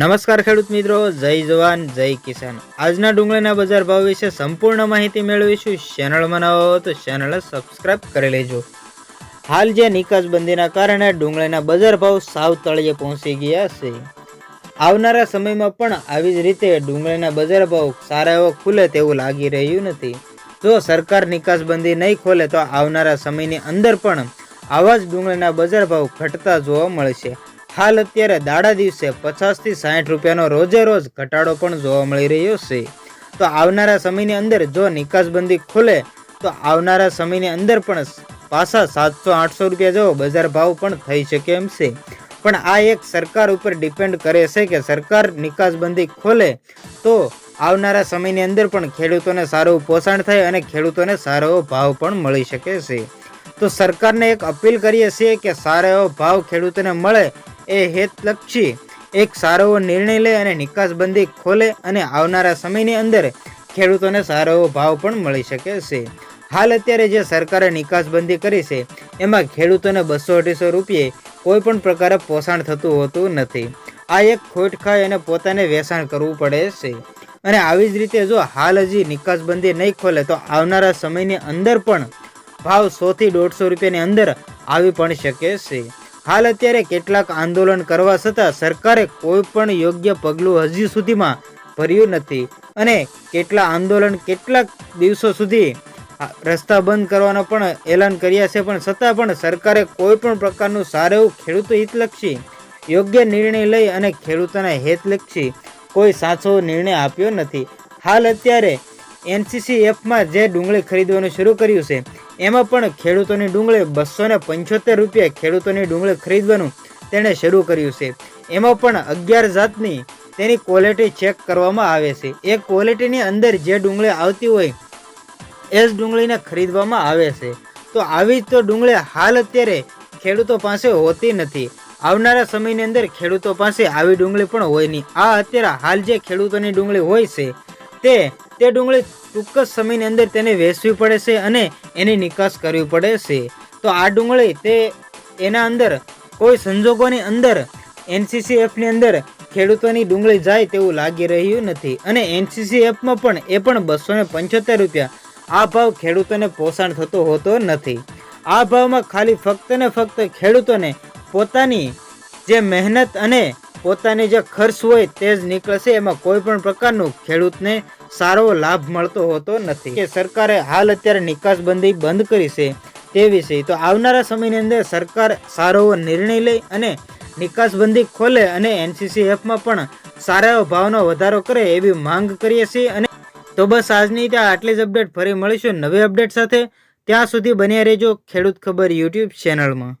નમસ્કાર ખેડૂત મિત્રો, જય જવાન, જય કિસાન. આજના ડુંગળીના બજાર ભાવ વિશે સંપૂર્ણ માહિતી મેળવીશું. ચેનલમાં નવા હો તો ચેનલ સબસ્ક્રાઇબ કરી લેજો. હાલ જે નિકાસબંધીના કારણે ડુંગળીના બજાર ભાવ સાવ તળિયે પહોંચી ગયા છે. આવનારા સમયમાં પણ આવી જ રીતે ડુંગળીના બજાર ભાવ સારા એવો ખુલે તેવું લાગી રહ્યું નથી. જો સરકાર નિકાસબંધી નહીં ખોલે તો આવનારા સમયની અંદર પણ આવા જ ડુંગળીના બજાર ભાવ ઘટતા જોવા મળશે. હાલ અત્યારે દાડા દિવસે પચાસથી સાઠ રૂપિયાનો રોજે રોજ ઘટાડો પણ જોવા મળી રહ્યો છે. તો આવનારા સમયની અંદર જો નિકાસબંધી ખુલે, તો આવનારા સમયની અંદર પણ પાછા સાતસો આઠસો રૂપિયા જેવો બજાર ભાવ પણ થઈ શકે એમ છે. પણ આ એક સરકાર ઉપર ડિપેન્ડ કરે છે કે સરકાર નિકાસબંધી ખોલે, તો આવનારા સમયની અંદર પણ ખેડૂતોને સારું પોષણ થાય અને ખેડૂતોને સારો એવો ભાવ પણ મળી શકે છે. તો સરકારને એક અપીલ કરીએ છીએ કે સારો એવો ભાવ ખેડૂતોને મળે એ હેતલક્ષી એક સારો એવો નિર્ણય લે અને નિકાસબંધી ખોલે અને આવનારા સમયની અંદર ખેડૂતોને સારો એવો ભાવ પણ મળી શકે છે. હાલ અત્યારે જે સરકારે નિકાસબંધી કરી છે, એમાં ખેડૂતોને બસો અઢીસો રૂપિયે કોઈ પણ પ્રકારે પોષણ થતું હોતું નથી. આ એક ખોટ ખાઈ અને પોતાને વેચાણ કરવું પડે છે. અને આવી જ રીતે જો હાલ હજી નિકાસબંધી નહીં ખોલે તો આવનારા સમયની અંદર પણ ભાવ સોથી દોઢસો રૂપિયાની અંદર આવી પણ શકે છે. હાલ અત્યારે કેટલાક આંદોલન કરવા છતાં સરકારે કોઈ પણ યોગ્ય પગલું હજી સુધીમાં ભર્યું નથી. અને કેટલા આંદોલન કેટલાક દિવસો સુધી રસ્તા બંધ કરવાનો પણ એલાન કર્યા છે, પણ છતાં પણ સરકારે કોઈ પણ પ્રકારનું સારું એવું ખેડૂતો હિતલક્ષી, યોગ્ય નિર્ણય લઈ અને ખેડૂતોના હિતલક્ષી કોઈ સાચો નિર્ણય આપ્યો નથી. હાલ અત્યારે એનસીસી એફમાં જે ડુંગળી ખરીદવાનું શરૂ કર્યું છે, એમાં પણ ખેડૂતોની ડુંગળી બસો ને પંચોતેર રૂપિયા ખેડૂતોની ડુંગળી ખરીદવાનું તેણે શરૂ કર્યું છે. એમાં પણ અગિયાર જાતની તેની ક્વોલિટી ચેક કરવામાં આવે છે. એ ક્વોલિટીની અંદર જે ડુંગળી આવતી હોય, એ જ ડુંગળીને ખરીદવામાં આવે છે. તો આવી તો ડુંગળી હાલ અત્યારે ખેડૂતો પાસે હોતી નથી. આવનારા સમયની અંદર ખેડૂતો પાસે આવી ડુંગળી પણ હોય નહીં. આ અત્યારે હાલ જે ખેડૂતોની ડુંગળી હોય છે, તે તે ડુંગળી ટૂંક જ સમયની અંદર તેને વેચવી પડે છે અને એની નિકાસ કરવી પડે છે. તો આ ડુંગળી તે એના અંદર કોઈ સંજોગોની અંદર એનસીસી એફની અંદર ખેડૂતોની ડુંગળી જાય તેવું લાગી રહ્યું નથી. અને એનસીસી એફમાં પણ એ પણ બસો ને પંચોતેર રૂપિયા આ ભાવ ખેડૂતોને પોષણ થતો હોતો નથી. આ ભાવમાં ખાલી ફક્ત ને ફક્ત ખેડૂતોને પોતાની જે મહેનત અને પોતાની જે ખર્ચ હોય તે જ નીકળશે, એમાં કોઈ પણ પ્રકારનું ખેડૂતને સારો લાભ મળતો હોતો નથી. કે સરકારે હાલ અત્યારે નિકાસબંધી બંધ કરી છે તે વિશે તો આવનારા સમયની અંદર સરકાર સારો નિર્ણય લઈ અને નિકાસબંધી ખોલે અને એનસીસી એફમાં પણ સારા એવા ભાવનો વધારો કરે એવી માંગ કરીએ છીએ અને તો બસ આજની ત્યાં આટલી જ અપડેટ ફરી મળીશું નવી અપડેટ સાથે. ત્યાં સુધી બન્યા રહેજો ખેડૂત ખબર યુટ્યુબ ચેનલમાં.